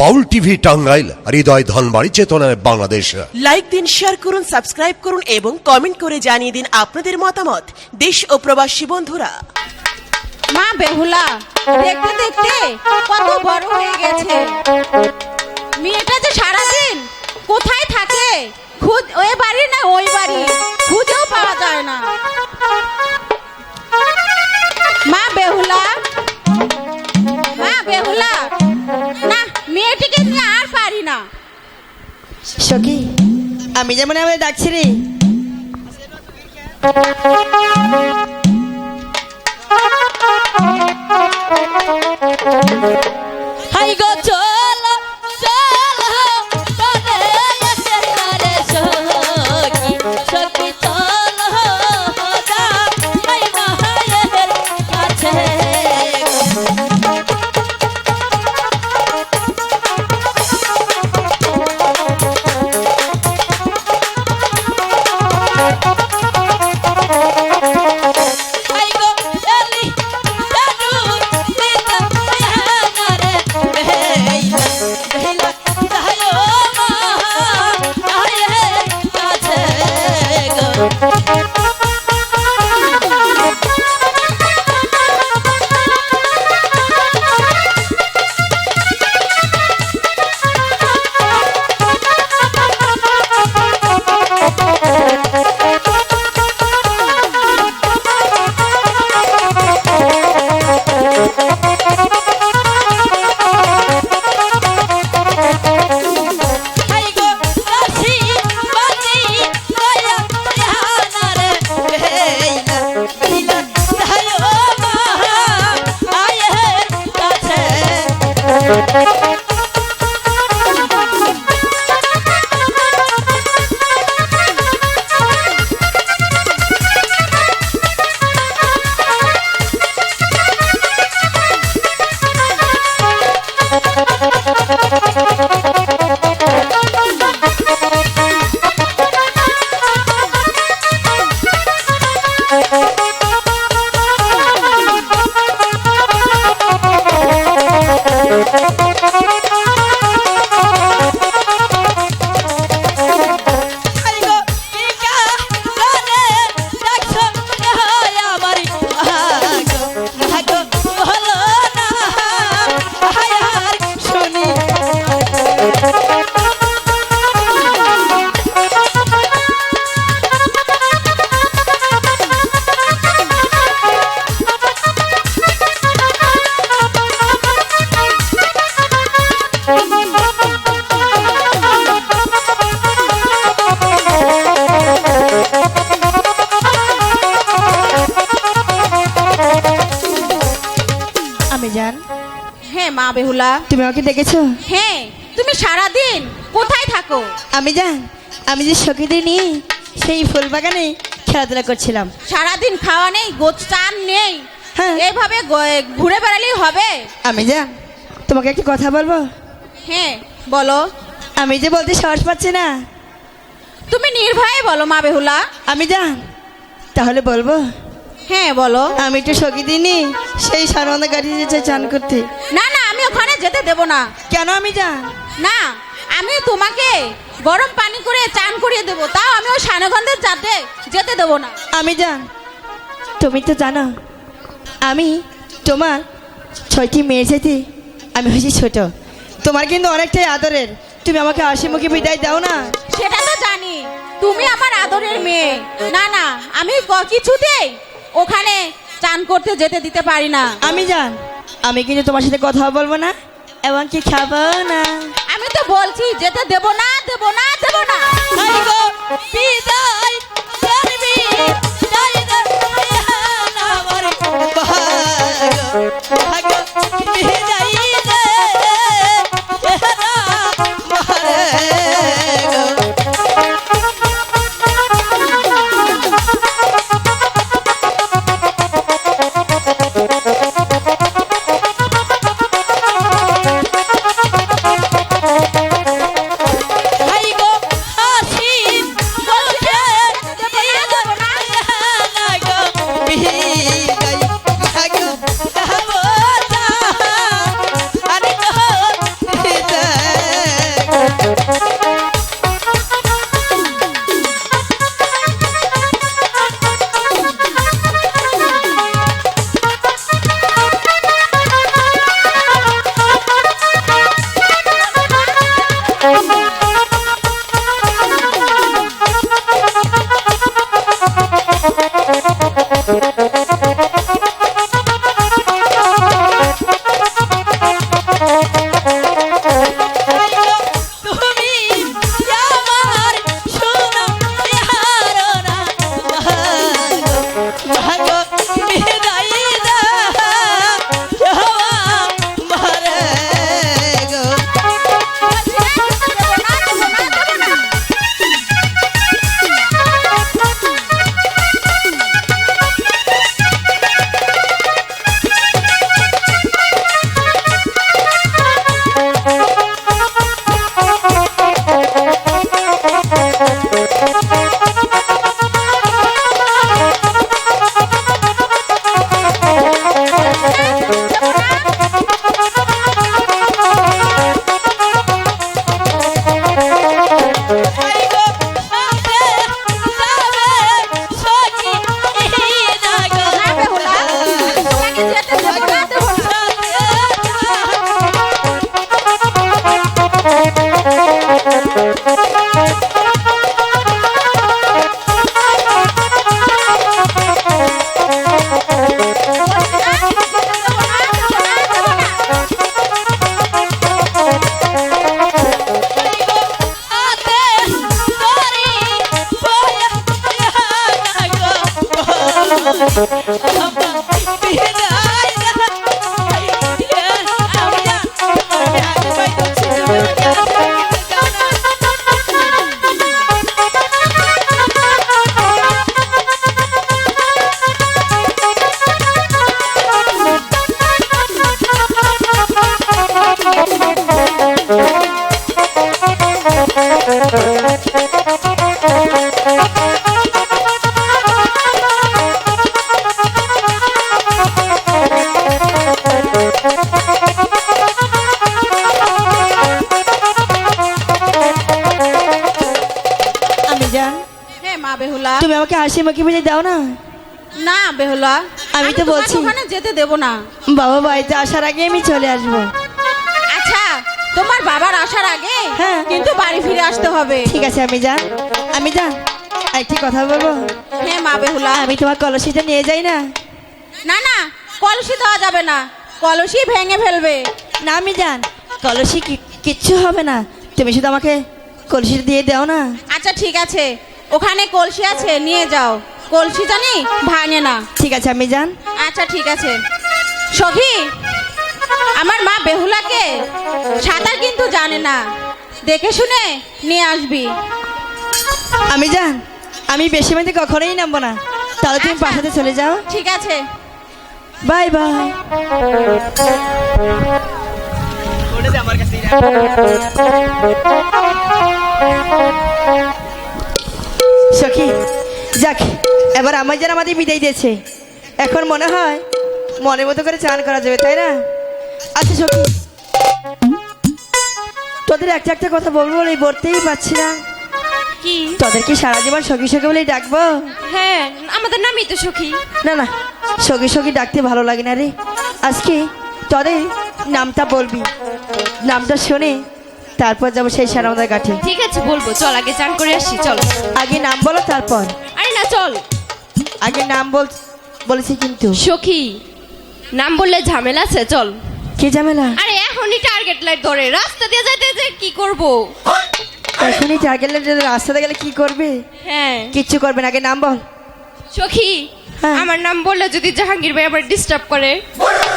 বাউল TV Tangail হৃদয় ধনবাড়ি চেতনায় Bangladesh. Like দিন share করুন সাবস্ক্রাইব করুন এবং কমেন্ট করে জানিয়ে দিন আপনাদের মতামত। দেশ ও প্রবাসী বন্ধুরা। মা বেহুলা দেখতে দেখতে কত বড় হয়ে গেছে। মেয়েটা যে সারাদিন কোথায় থাকে খুদ ওই বাড়ি না ওই বাড়ি খুঁজেও পাওয়া যায় না। সখী আমি যেমন আমাদের ডাকছি রে। হাই গো হ্যাঁ তুমি আমাকে দেখেছ? হ্যাঁ তুমি সারাদিন কোথায় থাকো? আমি জান আমি যে সখীদের নিয়ে সেই ফুল বাগানে খেলাধুলা করছিলাম। সারাদিন খাওয়া নেই গোছ চান নেই। হ্যাঁ। এইভাবে গ- ঘুরে বেড়ালেই হবে? আমি জান তোমাকে একটা কথা বলব? হ্যাঁ বলো। আমি যে বলতে সাহস পাচ্ছি না। তুমি নির্ভয়ে বলো মা বেহুলা। আমি জান তাহলে বলব। হ্যাঁ বলো। আমি একটু সখী দিনই সেই সানন্দ গাড়ি যেতে চান করতে। না না আমি ওখানে যেতে দেব না। কেন আমি জান না আমি তোমাকে গরম পানি করে চান করিয়ে দেবো তাও আমি ওই সানগন্ধের চাটে যেতে দেবো না। আমি জান তুমি তো জানো আমি তোমার ছয়টি মেয়ে যেতে আমি হয়েছি ছোট। তোমার কিন্তু অনেকটাই আদরের। তুমি আমাকে হাসি মুখে বিদায় দাও না। সেটা তো জানি তুমি আমার আদরের মেয়ে। না না আমি কিছুতেই ওখানে চান করতে যেতে দিতে পারি না। আমি জান আমি কিন্তু তোমার সাথে কথা বলব না এবং কি খাব না। আমি তো বলছি যেতে দেব না দেব না দেব না। হাই আমাকে হাসি মুখে বুঝে দাও না? না বেহুলা। আমি তো বলছি। ওখানে যেতে দেব না। বাবা বাড়িতে আসার আগে আমি চলে আসব। আচ্ছা তোমার বাবার আসার আগে হ্যাঁ। কিন্তু বাড়ি ফিরে আসতে হবে। ঠিক আছে আমি যান আমি যান একটি কথা বলব। হ্যাঁ মা বেহুলা। আমি তোমার কলসিটা নিয়ে যাই না? না না কলসি দেওয়া যাবে না। কলসি ভেঙে ফেলবে। না আমি যান। কলসি কিচ্ছু হবে না। তুমি শুধু আমাকে কলসিটা দিয়ে দাও না। আচ্ছা ঠিক আছে। ওখানে কলসি আছে নিয়ে যাও। কলসি জানি? ভাঙে না। ঠিক আছে আমি যান আচ্ছা ঠিক আছে। সখি আমার মা বেহুলাকে সাঁতার কিন্তু জানে না। দেখে শুনে নিয়ে আসবি। আমি যান আমি বেশি মধ্যে কখনোই নামবো না। তাহলে তুমি আচ্ছা। পাশাতে চলে যাও। ঠিক আছে। Bye bye. সখী যাক এবার আমার যেন আমাদের বিদায় দিয়েছে। এখন মনে হয় মনের মতো করে চান করা যাবে তাই না? আচ্ছা সখী। তোদের একটা একটা কথা বলব বলে বলতেই পারছি না। কি? তোদের কি সারা জীবন সখী সখী বলেই ডাকবো? হ্যাঁ আমাদের নামই তো সখী। না না সখী সখী ডাকতে ভালো লাগে না রে। আজকে তোদের নামটা বলবি। নামটা শুনে তারপর যাব সেই সারামদার কাঠে। ঠিক আছে বলব। চল আগে চান করে আসি চল। আগে নাম বলো তারপর। আরে না চল। আগে নাম বল বলেছি কিন্তু। সখী নাম বললে ঝামেলা আছে চল। কি ঝামেলা? আরে এখনই টার্গেট লাইট ধরে। রাস্তা দিয়ে যাইতে যে কি করব? এখনই টার্গেট লাইট রাস্তাতে গেলে কি করবে? হ্যাঁ। কিচ্ছু করবে না। আগে নাম বল। সখী হ্যাঁ। আমার নাম বললে যদি জাহাঙ্গীর ভাই আবার ডিস্টার্ব করে।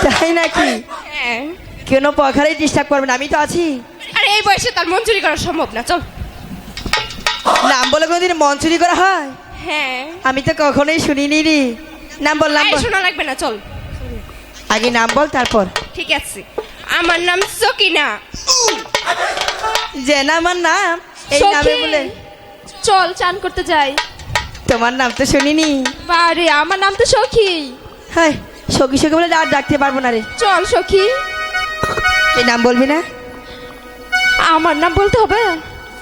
তাই নাকি? হ্যাঁ। কেন পখারেই ডিস্টার্ব করবে না আমি তো আছি। আরে এই বয়সে তার মঞ্জুরি করা সম্ভব না চল। নাম বলে কোনোদিন মন চুরি করা হয়? হ্যাঁ। আমি তো কখনোই শুনিনি রে। নাম বল নাম শোনা লাগবে না চল। আগে নাম বল তারপর। ঠিক আছে। আমার নাম সকিনা। যে না আমার নাম এই নামে বলে। চল চান করতে যাই। তোমার নাম তো শুনিনি। বারে আমার নাম তো সখী। হ্যাঁ সখী সখী বলে আর ডাকতে পারব না রে। চল সখী। এই নাম বলবি না? আমার নাম বলতে হবে?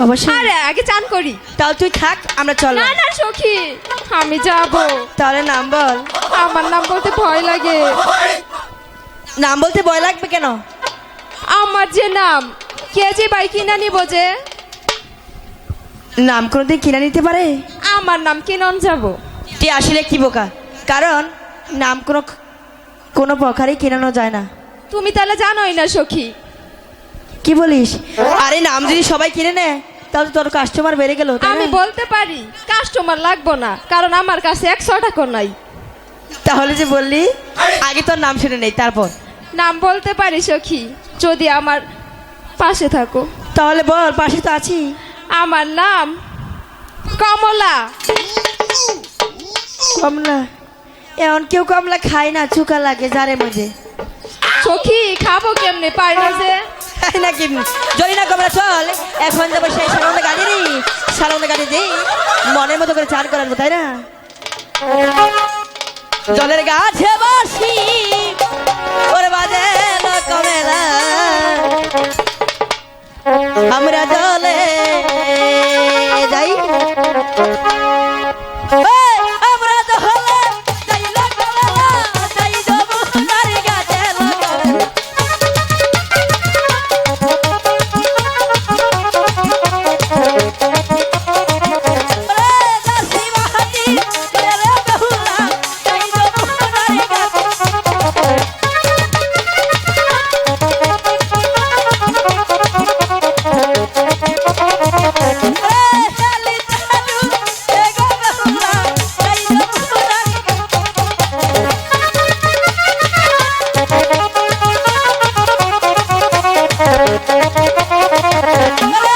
অবশ্যই। আরে আগে চান করি। তাহলে তুই থাক আমরা চল। না না সখী আমি যাব। তাহলে নাম বল। আমার নাম বলতে ভয় লাগে। নাম বলতে ভয় লাগবে কেন? আমার যে নাম কে যে বাই কিনা নিব যে? নাম কোনোদিন কিনে নিতে পারে? আমার নাম কিনন যাব। তুই আসলে কি বোকা? কারণ নাম কোনো কোনো প্রকারে কেনানো যায় না। তুমি তাহলে জানোই না সখী। কি বলিস? আরে নাম যদি সবাই কিনে নেয় তাহলে তোর কাস্টমার বেড়ে গেল আমি বলতে পারি কাস্টমার লাগবো না কারণ আমার কাছে একশো টাকা নাই। তাহলে যে বললি আগে তোর নাম শুনে নেই তারপর? নাম বলতে পারি সখী যদি আমার পাশে থাকো। তাহলে বল পাশে তো আছি। আমার নাম কমলা। কমলা? এমন কেউ কমলা খায় না চুকা লাগে যারে মধ্যে সখী, খাব কেমনে? পাই না যে। নাকি জরি না কমরা চল। এখন যাব সেই সালামে গাড়ি নি সালামে গাড়ি দিই মনের মতো করে চান করার তাই না? জলের গাছে বসি Yeah.